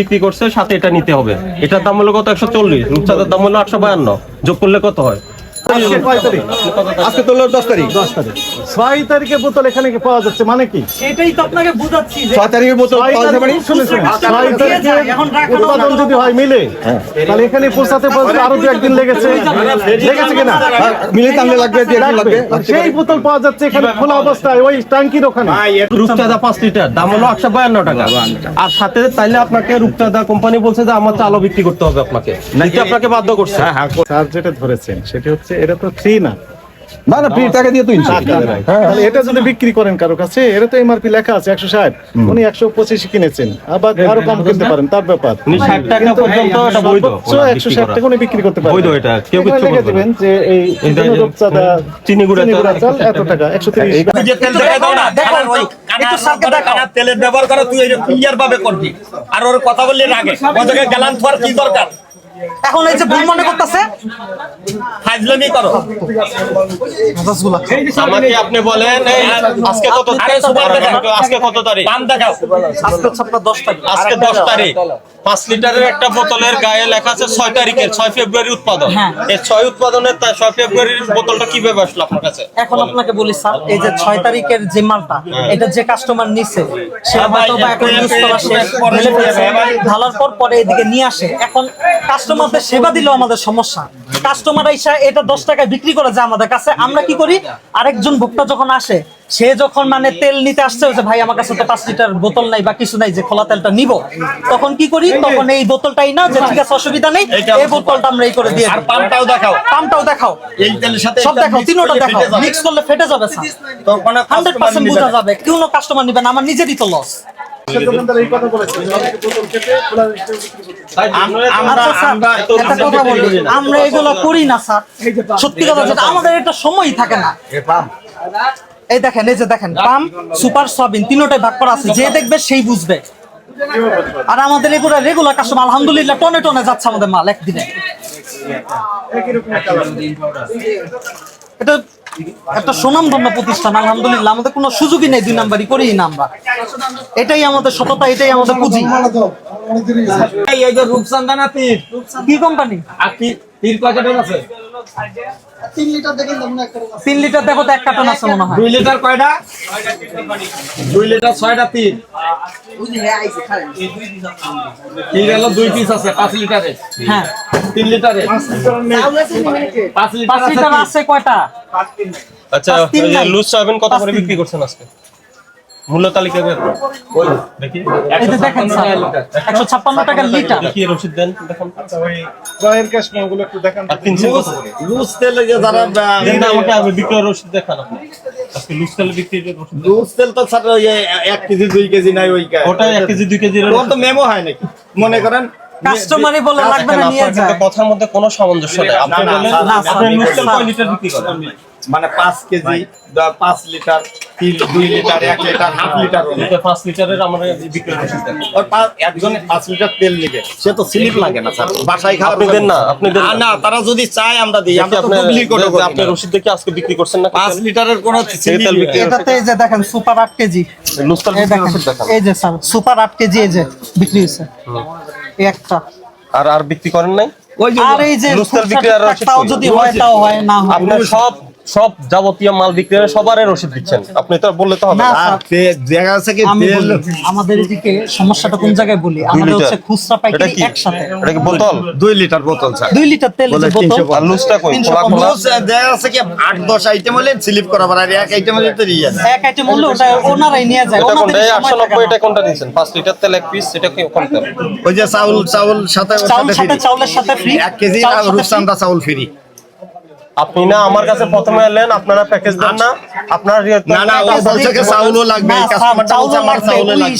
বিক্রি করছে, সাথে এটা নিতে হবে। এটার দাম হলো কত? একশো চল্লিশ। রূপচাঁদের দাম হলো আটশো বায়ান্ন। যোগ করলে কত হয়? আজকে কয় তারিখ? আজকে তো দশ তারিখ। দশ তারিখ। ছয় তারিখে বোতল এখানে কি পাওয়া যাচ্ছে? মানে কি? এটাই তো আপনাকে বুঝাচ্ছি ছয় তারিখের বোতল পাওয়া যাবে মানে? তারিখ- শুনেছেন, আচ্ছা, ছয় তারিখে যায়, এখন রাখানো উৎপাদন যদি হয় মিলে তাহলে এখানে পৌঁছাতে পৌঁছাতে আরও দু একদিন লেগেছে। লেগেছে কিনা? হ্যাঁ, মিলে তাহলে লাগবে লাগবে। লাগবে। সেই বোতল পাওয়া যাচ্ছে এখানে খোলা অবস্থায় ওই ট্যাঙ্কির ওখানে। রূপচাঁদা পাঁচ লিটার দাম হলো আটশো বায়ান্ন টাকা। আর সাথে তাইলে আপনাকে রূপচাঁদা কোম্পানি বলছে যে আমার চালও বিক্রি করতে হবে আপনাকে। নাকি আপনাকে বাধ্য করছে। স্যার যেটা ধরেছেন সেটা হচ্ছে এটা তো ফ্রি না। না না ফ্রি টাকা দিয়ে তো। তাহলে এটা যদি বিক্রি করেন কারও কাছে এটা তো এমআরপি লেখা আছে একশো ষাট। উনি একশো পঁচিশ কিনেছেন। আবার আরও কম কিনতে পারেন তার ব্যাপার। টাকা পর্যন্ত একশো ষাট টাকা উনি বিক্রি করতে পারেন। এটা, কেউ এখানে লিখে বলবে যে এই এই রূপচাঁদা চিনি গুঁড়া চাল, এত টাকা একশো তিরিশ। তেলের ব্যবহার করে তুই এটা ভাবে করবি। আর ওর কথা বললি জায়গায় গেলান তোর কি দরকার? এখন এই যে ভুল মনে করতেছে? ফাজলামি করো। আমাকে আপনি বলেন আজকে কত দেখাও। আজকে কত তারিখ? পান দেখাও। আজকে আপনার দশ তারিখ। আজকে দশ তারিখ। পাঁচ লিটারের একটা বোতলের গায়ে লেখা আছে ছয় তারিখের ছয় ফেব্রুয়ারি উৎপাদন। হ্যাঁ। এই ছয় উৎপাদনের তা- ছয় ফেব্রুয়ারির বোতলটা কীভাবে আসলো আপনার কাছে? এখন আপনাকে বলি স্যার এই যে ছয় তারিখের যে মালটা এটা যে কাস্টমার নিছে সে হয়তো বা এখন ইউজ করা শেষ। ঢালার পর পরে এদিকে নিয়ে আসে। এখন কাস্টমারদের সেবা দিলেও আমাদের সমস্যা। কাস্টমার এসে এটা দশ টাকায় বিক্রি করে যায় আমাদের কাছে। আমরা কি করি? আরেকজন ভোক্তা যখন আসে সে যখন মানে তেল নিতে আসছে যে ভাই আমার কাছে তো পাঁচ লিটার বোতল নাই বা কিছু নাই যে খোলা তেলটা নিব। তখন কি করি? তখন এই বোতলটাই না যে ঠিক আছে অসুবিধা নেই এই বোতলটা আমরা এই করে দিয়ে আর দিই। দেখাও। পামটাও দেখাও। এই তেলের সাথে সব দেখাও তিনোটা দেখাও। মিক্স করলে ফেটে যাবে স্যার। তো কোনো হান্ড্রেড customer পার্সেন্ট নিবে বোঝা না। যাবে কোনো কাস্টমার নিবে না আমার নিজেরই তো লস আমরা আচ্ছা একটা এগুলো করি না স্যার। সত্যি কথা যেটা আমাদের এটা সময়ই থাকে না। এই দেখেন এই যে দেখেন পাম সুপার সয়াবিন তিনোটাই ভাগ করা আছে। যে দেখবে সেই বুঝবে। আর আমাদের এগুলো রেগুলার কাস্টমার আলহামদুলিল্লাহ টনে টনে যাচ্ছে আমাদের মাল একদিনে। এটা একটা সুনামধন্য প্রতিষ্ঠান আলহামদুলিল্লাহ। আমাদের কোনো সুযোগই নেই দুই নাম্বারই করি না আমরা। এটাই আমাদের সততা এটাই আমাদের পুঁজি। এই এই যে রূপসান্দা না তীর? কি কোম্পানি? আর তীর তীর কয়টা আছে? তিন লিটার দেখো তো এক কার্টন আছে মনে হয়। দুই লিটার কয়টা? দুই লিটার ছয়টা তীর। তীর হলো দুই পিস আছে পাঁচ লিটারে। হ্যাঁ। তিন লিটারে। পাঁচ লিটার পাঁচ আছে লিটার আছে কয়টা? আচ্ছা তিন। লুজ সয়াবিন কত করে বিক্রি করছেন আজকে? মূল্য তালিকা দেখি। একশো ছাপ্পান্ন টাকা। লিটার। দেখি রসিদ দেন। দেখুন। ওই ক্রয়ের ক্যাশগুলো একটু দেখান আর তিন সেল কত করে? লুজ তেল যারা আহ, দেন না, আমাকে বিক্রয় রসিদ দেখান আপনি। লুজ তেল বিক্রির লুজ তেল তো স্যার ওই এক কেজি দুই কেজি নাই ওই ওটা এক কেজি দুই কেজি তো মেমো হয় নাকি? মনে করেন কাস্টমারই বলে লাগবে না নিয়ে যায়। কথার মধ্যে কোনো সামঞ্জস্য নেই। আপনি না, বলেন আপনি লুজ তেল কয় লিটার বিক্রি করেন? মানে পাঁচ কেজি পাঁচ লিটার তিন দুই লিটার এক লিটার হাফ লিটার পাঁচ লিটারের পাঁচ- একজনে পাঁচ লিটার তেল নিবে। সে তো স্লিপ লাগে না স্যার। বাসায় দেন না, আপনি দেন না। তারা যদি চায় আমরা দিই। আপনি আপনি রসিদ দেখে আজকে বিক্রি করছেন না পাঁচ লিটারের কোনো তেল বিক্রি এটাতে এই যে দেখেন সুপার আট কেজি। এই যে স্যার সুপার আট কেজি এই যে বিক্রি হয়েছে। একটা। আর আর বিক্রি করেন নাই? ওই যে আর এই যে লুজ বিক্রি আর রসিদ তাও যদি হয় তাও হয় না হয়। আপনার সব সব যাবতীয় মাল বিক্রি করে সবারই রসিদ দিচ্ছেন। আপনি তো বললে তো হবে কি আমাদের এদিকে সমস্যাটা কোন জায়গায় বলি? আমাদের হচ্ছে খুচরা পাইকারি একসাথে। এটা কি বোতল? দুই লিটার বোতল স্যার। দুই লিটার তেল বলে যে বোতল। 300 আর লুজটা কই? খোলা খোলা। লুজ, দেখা যাচ্ছে কি আট দশ আইটেম হলে স্লিপ করা পারে আর এক আইটেম হলে তো রিয়া এক আইটেম হলে ওটা ওনারাই নিয়ে যায়। এটা কোনটা ওনাদের এই সময় আটশো থাকে নব্বই না। এটা কোনটা নিয়েছেন পাঁচ লিটার তেল এক পিস এটা কি কোনটা? ওই যে চাউল চাউল সাথে সাথে সাথে চাউলের সাথে ফ্রি এক কেজি আর রূপসান্দা চাউল ফ্রি আপনি না আমার কাছে প্রথমে এলেন আপনারা প্যাকেজ দেন না। আপনার ইয়ে- না না ও বলছে কি চাউলও লাগবে এই কাস্টমারটা বলছে আমার লাগবে, চাউলও লাগবে।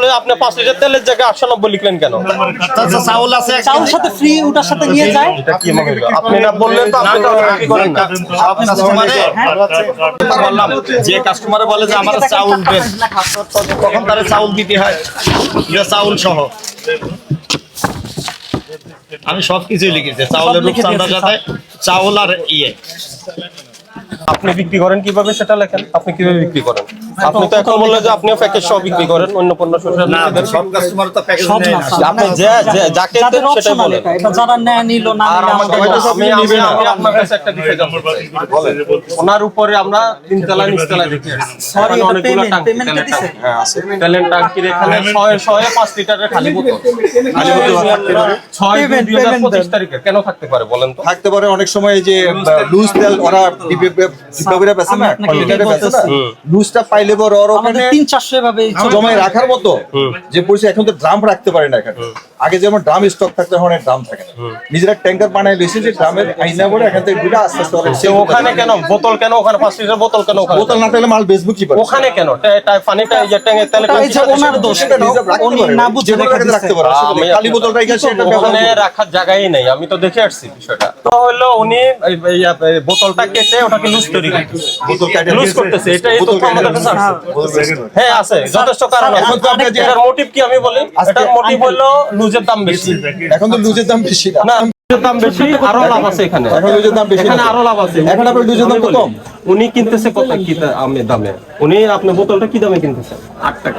এই আপনি পাঁচ লিটার তেলের জায়গায় আটশো নব্বই লিখলেন কেন? আচ্ছা চাউল আছে চাউল সাথে ফ্রি ওটার সাথে নিয়ে যায়। এটা কি মনে হলো আপনি না বললেন তো আপনি তো বিক্রি করেন না। কাস্টমারে বললাম যে কাস্টমারে বলে যে আমার চাউল দেন তখন তারে চাউল দিতে হয়। যে চাউল সহ। আমি সব কিছুই লিখেছি। চাউলের রূপচান্দার সাথে চাউল আর ইয়ে। আপনি বিক্রি করেন কীভাবে সেটা লেখেন? আপনি কীভাবে বিক্রি করেন? আপনি তো এখন বললেন যে আপনিও প্যাকেজ সহ বিক্রি করেন অন্য পণ্য না সব কাস্টমার তো প্যাকেজ নেয় না, না আপনি যে যাকে দেন সেটাই বলেন এটা, যারা নেয় নিল না আর আমি আমি আপনার কাছে একটা বিষয় জানতে চাই ওনার উপরে আমরা তিন তলা নিচ তলা দেখি অনেকগুলো টাঙ্কি দিছে? হ্যাঁ আছে এখানে ছয় ছয় পাঁচ লিটারের খালি বোতল খালি বোতল থাকতে পারে ছয় দুই Payment, দুই হাজার payment পঁচিশ দেন। তারিখে কেন থাকতে পারে বলেন তো থাকতে পারে অনেক সময় এই যে লুজ তেল ওরা লিটারে না লুজটা পাইলে ওর ওখানে তিন চারশো এভাবে জমায় রাখার মতো যে পরিস্থিতি এখন তো ড্রাম রাখতে পারে না এখানে। আগে যেমন ড্রাম স্টক থাকতে এখন ড্রাম থাকে না। নিজেরা ট্যাঙ্কার বানায় লইছে যে ড্রামের আইনা করে এখান থেকে দুটা আস্তে আস্তে ওখানে কেন? বোতল কেন ওখানে? পাঁচ লিটার বোতল কেন ওখানে? বোতল না থাকলে মাল কি পারে ওখানে কেন? পানিটা যে ট্যাঙ্কে তেলের ওটা এই ট্যাঙ্কির যে সাথে ওনার দোষ সেটা রিজার্ভ রাখতে উনি পারে। না বুঝে রেখে রাখতে পারে। আমি খালি বোতলটা এখানে ওখানে রাখার জায়গাই নেই। আমি তো দেখে আসছি বিষয়টা। তো হলো উনি বোতলটা কেটে ওটাকে লুজ তৈরি বোতল কাটে লুজ করতেছে। এটা আমাদের কাছে। হ্যাঁ আছে যথেষ্ট কারণ আছে। এখন তো আমরা যে- এটার মোটিভ কি আমি বলি? এটার মোটিভ হলো লুজের দাম বেশি। এখন তো লুজের দাম বেশি না। দাম বেশি আরও লাভ আছে এখানে। এখন লুজের দাম বেশি এখানে আরও লাভ আছে। এখন আপনার লুজের দাম আমি উনি কিনতেছে কত? কি আমি দামে। উনি আপনি বোতলটা কি দামে কিনতেছেন আট টাকা।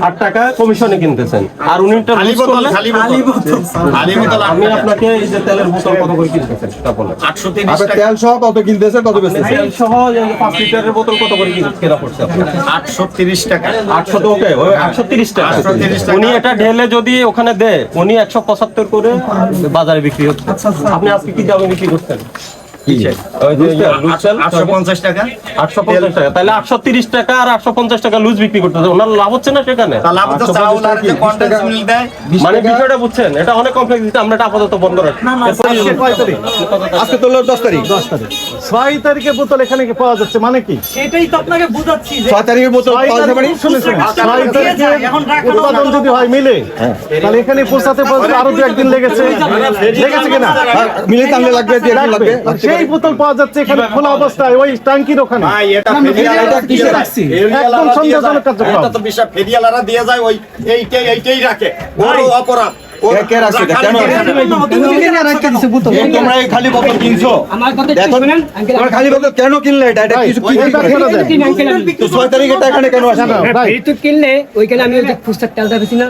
আট টাকা কমিশনে কিনতেছেন। আর উনি এটা খালি বোতল খালি বোতল। খালি বোতল আমি আপনাকে এই যে তেলের বোতল কত করে কিনতেছেন? সেটা বলেন। আটশো তিরিশ আপনার টাকা। তেল সহ কত কিনতেছে কত বেচতেছে তেল সহ এই লিটারের বোতল কত করে কিন- পড়ছে আপনার? আটশো তিরিশ টাকা। আটশো তো ওকে ওই একশো তিরিশ টাকা। 830 টাকা। উনি এটা ঢেলে যদি ওখানে দেয় উনি একশো পঁচাত্তর করে বাজারে বিক্রি হচ্ছে। আপনি আজকে কি দামে বিক্রি করছেন? ওই যে লুজ তেল, আটশো পঞ্চাশ টাকা? আটশো পঞ্চাশ টাকা। তাহলে আটশো তিরিশ টাকা আর আটশো পঞ্চাশ টাকা লুজ বিক্রি করতেছে। ওনার লাভ হচ্ছে না সেখানে? তাহলে আমাদের চাউল আর যে কন্ডেন্স মিল দেয় মানে বিষয়টা বুঝছেন এটা অনেক কমপ্লেক্স আমরা এটা আপাতত বন্ধ রাখি। আজকে কয় তারিখ? আজকে তো দশ তারিখ। দশ তারিখ। ছয় তারিখে বোতল এখানে কি পাওয়া যাচ্ছে? মানে কি? সেটাই তো আপনাকে বুঝাচ্ছি ছয় তারিখের বোতল পাওয়া যাবে তারিখ না? শুনে শুনে ছয় তারিখে উৎপাদন যদি হয় মিলে তাহলে এখানে পৌঁছাতে পৌঁছাতে আরও দু একদিন লেগেছে। লেগেছে কিনা? মিলে টানলে লাগবে। লাগবে। পারে। বোতল পাওয়া যাচ্ছে এখানে খোলা অবস্থায় ওই ট্যাঙ্কির ওখানে। ভাই এটা এটা- এটা কিসের? একদম সন্দেহজনক কার্যক্রম। এটা তো বিশাল ফেরিয়ালারা দিয়ে যায় ওই এইটাই এইটাই রাখে। বড় অপরাধ। কে- কে রাখছে কেন তোমরা এই খালি বোতল কিনছো আমার কথা দেখো শুনেন আঙ্কেল তোমরা খালি বোতল কেন কিনলে এটা এটা কিছু ওই কি কি ব্যাপারটা করে? দেন। কিনে আঙ্কেল আমি তো ছয় তারিখে এটা কেন আসে না ভাই কিনলে ওইখানে আমি ওই যে ফুস্টার তেলটা বেশি না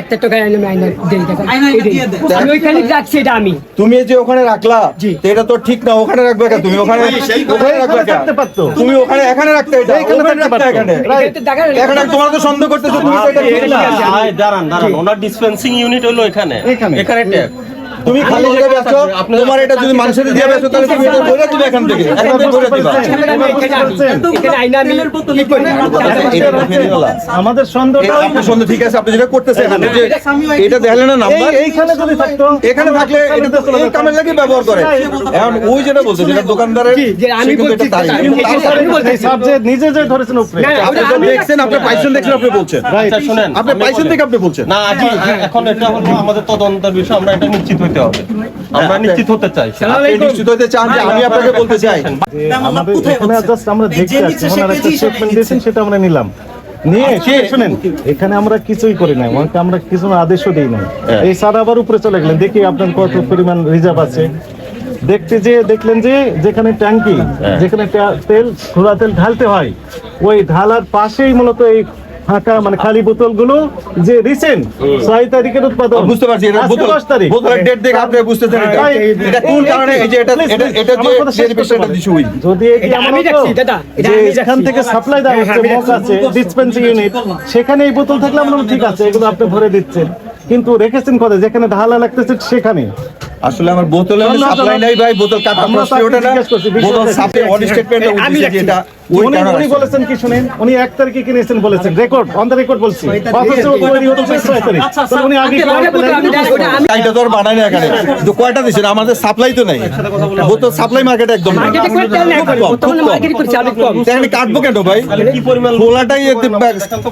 একটা টাকা আমি আইনা দেই টাকা আয়না এটা দিয়ে দেন। আমি ওইখানে রাখছি এটা আমি তুমি যে ওখানে রাখলা এটা তো ঠিক না ওখানে রাখবে কেন তুমি ওখানে ওখানে রাখবে কেন তুমি ওখানে এখানে রাখতে এটা এইখানে রাখতে এখানে তোমার তো সন্দেহ করতেছো তুমি তো এটা ঠিক না দাঁড়ান দাঁড়ান ওনার ডিসপেন্সিং ইউনিট এখানে এখানে। ট্যাপ তুমি খালি জায়গা বেচছো তোমার এটা যদি মানুষের দিয়ে বেচো তাহলে তুমি এটা বলে দিবে এখান থেকে। এখান থেকে বলে দিবা এখানে। এখানে। আমাদের সন্দেহটা আপনার সন্দেহ ঠিক আছে আপনি যেটা করতেছেন আপনি যে এটা দেখলেন না নাম্বার? এইখানে যদি থাকতো এখানে থাকলে এটা তো এই কামের লাগে ব্যবহার করে। এখন ওই যেটা বলছে যেটা দোকানদারের যে আমি বলছি। স্যার যে নিজে যে ধরেছেন উপরে। আপনি তো দেখছেন আপনি পাইছেন দেখছেন আপনি বলছেন। আচ্ছা শুনেন আপনি পাইছেন। থেকে আপনি বলছেন। না এখন এটা হলো আমাদের তদন্তের বিষয় আমরা এটা নিশ্চিত হতে হবে। আমরা নিশ্চিত হতে চাই। আপনি নিশ্চিত হতে চান যে আমি আপনাকে বলতে চাই। আমাদের এখানে জাস্ট আমরা দেখতে ওনারা একটা স্টেটমেন্ট দিয়েছেন সেটা আমরা নিলাম। নিয়ে শুনেন? এখানে আমরা কিছুই করি নাই। ওনাকে আমরা কিছু আদেশও দিই নাই। এই স্যার আবার উপরে চলে গেলেন। দেখি আপনার কত পরিমাণ রিজার্ভ আছে। দেখতে যে দেখলেন যে যেখানে ট্যাঙ্কি যেখানে তেল ঘোড়া তেল ঢালতে হয় ওই ঢালার পাশেই মূলত এই ফাঁকা মানে খালি বোতলগুলো যে রিসেন্ট ছয় তারিখের উৎপাদন। বুঝতে পারছি এটা বোতল দশ তারিখ। বোতলের ডেট দেখে আপনি বুঝতেছেন এটা। এটা কোন কারণে? এই যে এটা এটা এটা যে আমার শেষ বিষয়টা দিছি ওই। যদি এটি আমি দেখছি দাদা, এখান যেখান থেকে সাপ্লাই দেওয়া হচ্ছে মক আছে ডিসপেন্সিং ইউনিট সেখানে এই বোতল থাকলে আমরা ঠিক আছে এগুলো আপনি ভরে দিচ্ছেন। কিন্তু রেখেছেন কোথায়? যেখানে ঢালা লাগতেছে সেখানে। আসলে আমার বোতলে সাপ্লাই নাই ভাই বোতল কাটা প্রশ্ন ওঠে না। বোতল? সাপ্লাই অন স্টেটমেন্টে উঠেছে উনি উনি বলেছেন কি শুনেন? উনি এক তারিখে কিনেছেন বলেছেন। রেকর্ড অন দ্য রেকর্ড বলছি। অথচ তৈরি হচ্ছে ছয় তারিখ। আচ্ছা, তো উনি আগে এটা তো আর বানায় না এখানে। তো কয়টা দিছেন? আমাদের সাপ্লাই তো নাই। বোতল সাপ্লাই মার্কেট একদম কাটবো কেন ভাই? কি পরিমাণ খোলাটাই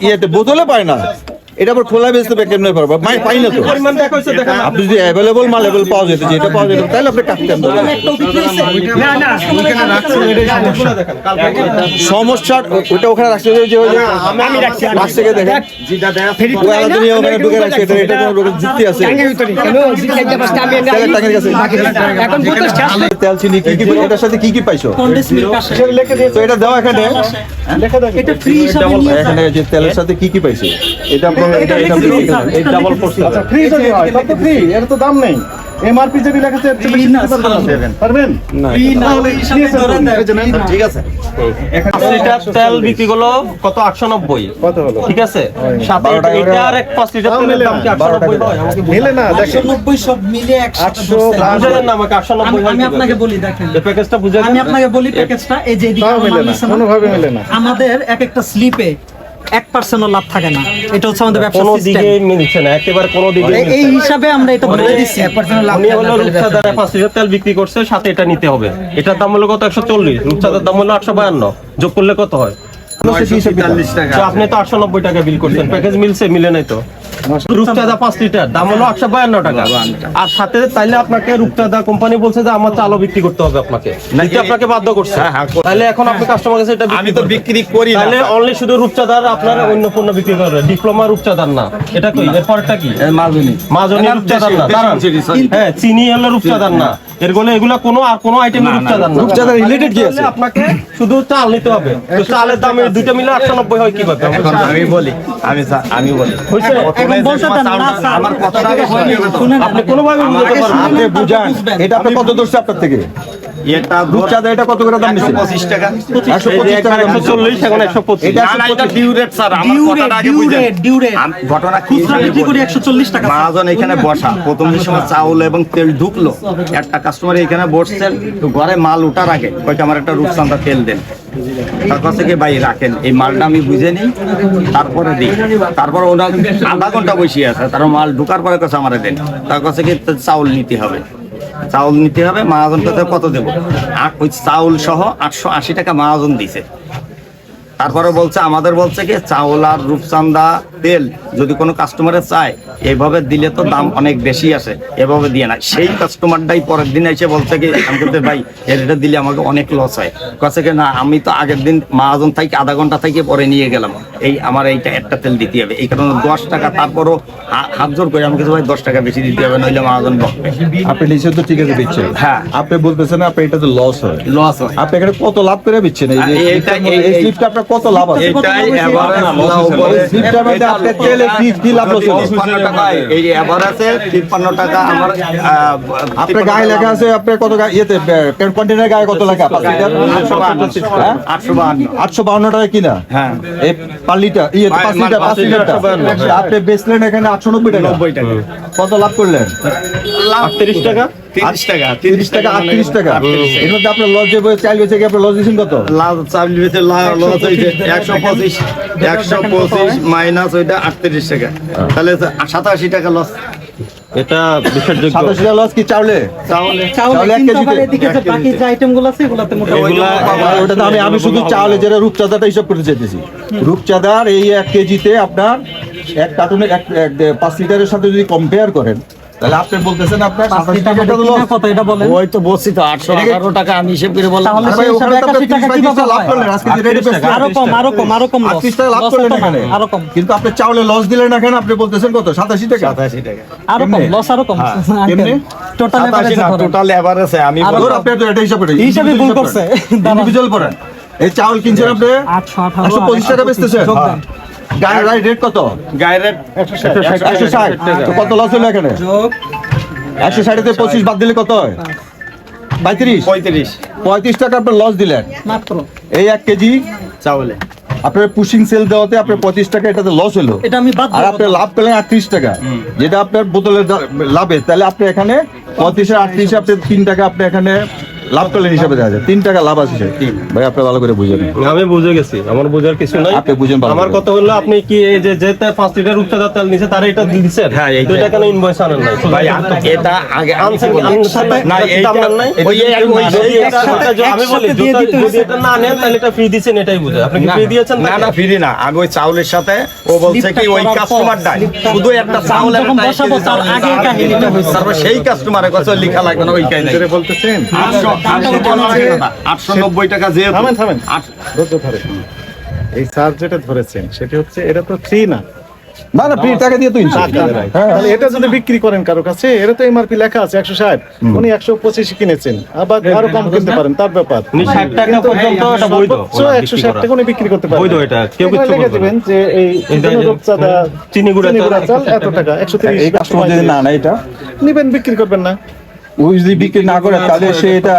ইয়েতে বোতলে পায় না। এটা আবার খোলা বেচতে কেমনে পারব মাই পাই না তো। আপনি যদি অ্যাভেলেবল মাল অ্যাভেলেবল পাওয়া যেত যেটা পাওয়া যেত তাহলে আপনি কাটতেন। না। দেখেন কালকে সমস্যা ওটা ওখানে রাখছে যে রাখছি দেখেন। ওখানে ঢুকে রাখছে এটা কোনো যুক্তি আছে। তেল চিনি কি কি এটার সাথে কি কি পাইছো? এটা দাও এখানে। এটা ফ্রি হিসাবে নিয়ে এখানে যে তেলের সাথে কি কি পাইছো? এটা এটা এটা এই ডাবল ফোর্স আচ্ছা ফ্রি যদি হয় তবে তো ফ্রি এর তো দাম নেই। এমআরপি যদি লেখা আছে এর বেশি দিতে পারবেন? পারবেন ফ্রি না হলে হিসাবে ধরে যে নেন। ঠিক আছে। লিটার তেল বিক্রি করল কত? আটশো নব্বই। কত হলো? ঠিক আছে? সাথে এটা আর এক পাঁচ লিটার তেলের দাম কি না, আটশো নব্বই হয়? আমাকে মিলে না দেখেন। 190 সব মিলে একসাথে আটশো ধরছে। লাখ। বুঝালেন না আমাকে আটশো আমি নব্বই আমি কীভাবে? আপনাকে বলি দেখেন। এই প্যাকেজটা বুঝে আমি আপনাকে বলি প্যাকেজটা এই যে এদিকে মিলে না। কোনোভাবে মিলে না। আমাদের এক একটা স্লিপে এক পার্সেন্টও লাভ থাকে না। এটা হচ্ছে আমাদের ব্যবসা কোনো দিকে মিলছে না একেবারে কোনো দিকে এই হিসাবে আমরা এটা বলে দিচ্ছি উনি হলো রূপসাদার পাঁচ লিটার তেল বিক্রি করছে সাথে এটা নিতে হবে। এটার দাম হলো কত? একশো চল্লিশ। রূপসাদার দাম হলো আটশো বায়ান্ন। যোগ করলে কত হয়? তো আপনি তো আটশো নব্বই টাকা বিল করছেন। প্যাকেজ মিলছে মিলে নাই তো। রূপচাঁদা পাঁচ লিটার দাম হলো আটশো বায়ান্ন টাকা। আর সাথে তাইলে আপনাকে রূপচাঁদা কোম্পানি বলছে যে আমার চালও বিক্রি করতে হবে আপনাকে। নাকি? আপনাকে বাধ্য করছে। তাহলে এখন আপনি কাস্টমার কাছে এটা আমি তো বিক্রি করি তাহলে অনলি শুধু রূপচাঁদার আপনার অন্য পণ্য বিক্রি করবে। ডিপ্লোমা রূপচাঁদার না। এটা কি? এর কি মাজনি রূপচাঁদার না। দাঁড়ান। হ্যাঁ চিনি হলো রূপচাঁদার না। এরগুলো এগুলা কোনো আর কোনো আইটেম রূপচাঁদার না। রূপচাঁদার related কি আছে? আপনাকে শুধু চাল নিতে হবে। তো চালের দাম দুইটা মিলে আটশো নব্বই হয় কীভাবে? আমি বলি আমি আমি বলি? আমার কথাটা। আপনি কোনোভাবে বুঝতে পারবেন আপনি বুঝান। এটা আপনি কত দর্শে আপনার থেকে? এটা কত করে দাম টাকা। এখন একশো পঁচিশ। এটা না না এটা ডিউ স্যার আমার কথাটা আগে বুঝেন। ডিউরেট। ডিউরেট ঘটনা কি খুচরা বিক্রি করি 140 টাকা স্যার। মহাজন এখানে বসা। প্রথম যে সময় চাউল এবং তেল ঢুকলো একটা কাস্টমার এখানে বসছেন তো ঘরে মাল আগে কয়েক আমার একটা রূপচান্দা তেল দেন। তার কাছে গিয়ে ভাই রাখেন। এই মালটা আমি বুঝে নিই তারপরে দিই। তারপর ওনার আধা ঘণ্টা বসিয়ে আছে তার মাল ঢুকার পরে কাছে আমার দেন। তার কাছে চাউল নিতে হবে। চাউল নিতে হবে, মহাজন কত দেবো? ওই চাউল সহ আটশো আশি টাকা মহাজন দিছে। তারপরে বলছে, আমাদের বলছে কি, চাউল আর রূপচান্দা তেল যদি কোনো কাস্টমারে চায় এইভাবে দিলে তো দাম অনেক বেশি আসে এভাবে দিয়ে না। সেই কাস্টমারটাই পরের দিন এসে বলছে কি আমি বলতে ভাই এটা দিলে আমাকে অনেক লস হয়। কাছে কি না আমি তো আগের দিন মহাজন থেকে আধা ঘণ্টা থেকে পরে নিয়ে গেলাম। এই আমার এইটা একটা তেল দিতে হবে। এই কারণে দশ টাকা তারপরও হাত জোর করে আমি কিছু ভাই দশ টাকা বেশি দিতে হবে নইলে মহাজন বকবে। আপনি নিচে তো ঠিক আছে দিচ্ছেন। হ্যাঁ। আপনি বলতেছেন আপনি এটা তো লস হয়। লস হয়। আপনি এখানে কত লাভ করে দিচ্ছেন? এই স্লিপটা আপনার কত লাভ আছে? এইটাই average আপনার তেলে কি কি লাভ হচ্ছে টাকা এভারেজে তিপ্পান্ন টাকা আমার আপনার গায়ে লেখা আছে আপনার কত গায়ে ইয়েতে কন্টেনার গায়ে কত লেখা? পাঁচ লিটার? আটশো বাহান্ন। আটশো বাহান্ন। আটশো বাউন্ন টাকা কিনা? হ্যাঁ। এই পার লিটার ইয়ে লিটার পাঁচ পাঁচ লিটারটা। আপনি বেচলেন এখানে আটশো নব্বই টাকা। কত লাভ করলেন? লাভ আটত্রিশ টাকা। টাকা তিরিশ টাকা আটত্রিশ টাকা এর মধ্যে আপনার লস যে চাইল বেচে আপনার লস কত? বেচে লস মাইনাস ওইটা আটত্রিশ টাকা। তাহলে সাতাশি টাকা লস এটা টাকা লস কি চাউলে? চাউলে। চাউলে এক কেজিতে? আবার এদিকে যে বাকি যে আইটেমগুলো আছে এগুলাতে মোটামুটি ওটা আমি আমি শুধু চাউলে যেটা রূপচাঁদাটা হিসাব করে চাইতেছি। রূপচাঁদার এই এক কেজিতে আপনার এক কার্টুনে এক এক- পাঁচ লিটারের সাথে যদি কম্পেয়ার করেন তাহলে আপনি বলতেছেন আপনার পাঁচ সাতাশি লিটার টাকা মধ্যে লস কিনা কত এটা বলেন? ওই তো বলছি তো আটশো আঠারো টাকা আমি হিসেব করে বললাম। তাহলে আরে ভাই, সেই ওখানে তো আপনি 81 টাকা কীভাবে লাভ করলেন আজকে যে রেটে 38 আরও কম আরও কম আরও কম loss। আটত্রিশ টাকা লাভ করলেন এখানে। আরও কম। কিন্তু আপনি চাউলে লস দিলেন না আপনি বলতেছেন কত? সাতাশি টাকা? সাতাশি টাকা। আরও কম লস আরও কম। কেমনে? টোটাল সাতাশি টোটাল এভারেজে আমি আরও আপনি তো এটা হিসাব করে হিসাবে ভুল করছে। ইন্ডিভিজুয়াল পড়েন এই চাউল কিনছেন আপনি? টাকা বেচতেছেন। গায়ের রেট কত? গায়ের রেট একশো ষাট। তো কত লস হলো এখানে? একশো ষাটে পঁচিশ বাদ দিলে কত হয়? পঁয়ত্রিশ? পঁয়ত্রিশ। পঁয়ত্রিশ টাকা আপনি লস দিলেন। মাত্র। এই এক কেজি? চাউলে। আপনার পুশিং সেল দেওয়াতে আপনার পঁচিশ টাকা এটাতে লস হলো। এটা আমি আর দেবো। আপনি লাভ পেলেন আটত্রিশ টাকা। যেটা আপনার বোতলের লাভে। তাহলে আপনি এখানে পঁয়ত্রিশে আটত্রিশে আপনি তিন টাকা আপনি এখানে লাভ করলেন হিসাবে দেখা যায়। তিন টাকা লাভ আছে ভাই আপনি ভালো করে বুঝেন। আমি বুঝে গেছি আমার বোঝার কিছু নাই। আপনি বুঝেন ভালো আমার কথা হলো আপনি কি এই যে যে পাঁচ লিটার তেল নিছে তারা এটা দিচ্ছেন? হ্যাঁ, এইটা। দুইটা কেন ইনভয়েস আনেন নাই? ভাই এটা আগে আনছেন? না এটা এইটা নাই? ওই এটা- এটা আমি বলি যদি-। এটা না নেন তাহলে এটা ফ্রি দিচ্ছেন এটাই বুঝে আপনি কি ফ্রি দিয়েছেন না না ফ্রি না। আমি ওই চাউলের সাথে ও বলছে কি ওই কাস্টমারটাই স্লিপটা শুধু একটা চাউল এক বসাবো তার আগে কাহিনীটা হয়েছে। তারপর সেই কাস্টমারের কাছে লেখা লাগবে না ওই কাহিনী বলতেছেন আটশো নব্বই টাকা যেহেতু। থামেন থামেন। আট- ধৈর্য ধরেন। এই চার্জ যেটা ধরেছেন সেটা হচ্ছে এটা তো ফ্রি না। না না টাকা দিয়ে তো তাহলে এটা যদি বিক্রি করেন কারও কাছে এটা তো এমআরপি লেখা আছে একশো ষাট। উনি একশো পঁচিশে কিনেছেন। আবার আরও কম কিনতে পারেন তার ব্যাপার। উনি 60 টাকা কিন্তু পর্যন্ত এটা বৈধ, সর্বোচ্চ ওনার একশো ষাট টাকা উনি বিক্রি করতে পারেন। বৈধ এটা, কেউ এখানে কিচ্ছু লিখে বলবে যে এই এই যে- রূপচাঁদা চিনি গুঁড়া চাল গুঁড়া চাল 160 এত টাকা। একশো তিরিশ এই কাস্টমার যদি না না এটা? নিবেন বিক্রি করবেন না। ওই যদি বিক্রি না করে তাহলে সে এটা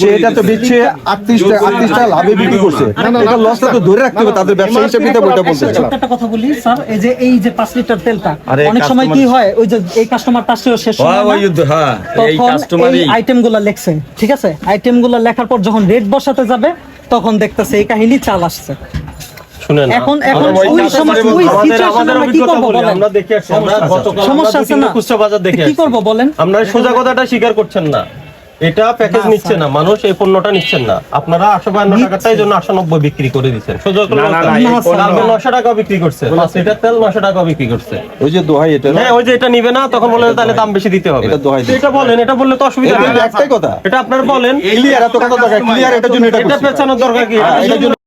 সে এটা তো দিচ্ছে আটত্রিশ টাকা আটত্রিশ টাকা লাভে বিক্রি করছে। না, না, এটা লসটা তো ধরে রাখতে হবে তাদের ব্যবসা হিসেবে এটা বইটা বলতে একটা কথা বলি স্যার এই যে এই যে পাঁচ লিটার তেলটা অনেক সময় কি হয় ওই যে এই কাস্টমারটা আসছে শেষ সময় হ্যাঁ? হ্যাঁ এই কাস্টমারই এই আইটেমগুলা লেখছে ঠিক আছে? আইটেমগুলা লেখার পর যখন রেট বসাতে যাবে তখন দেখতেছে এই কাহিনী চাল আসছে। শুনেন এখন এখন ওই করে ওই আমাদের- সিচুয়েশন আমরা কি করব বলেন আমরা দেখে আসছি, আমরা গতকাল সমস্যা আছে না? বাজার দেখে কি করব বলেন? আমরা সোজা কথাটা স্বীকার করছেন না। এটা প্যাকেজ নিচ্ছে না। মানুষ এই পণ্যটা নিচ্ছেন না। আপনারা আটশো বায়ান্ন টাকাটাই জন্য আটশো নব্বই বিক্রি করে দিচ্ছেন। সোজা করে না, না, বলতে না, হবে। এই কালকে পণ্য- নশো টাকা বিক্রি করছে। লিটার তেল নশো টাকা বিক্রি করছে। ওই যে দোহাই এটা হ্যাঁ ওই যে এটা নিবে না তখন বলে তাহলে দাম বেশি দিতে হবে। এটা। এটা বলেন এটা বললে তো অসুবিধা নেই। একটাই কথা। এটা আপনার বলেন। ক্লিয়ার এত কথা দরকার ক্লিয়ার এটার জন্য এটা এটা পেছানোর দরকার কি? হ্যাঁ,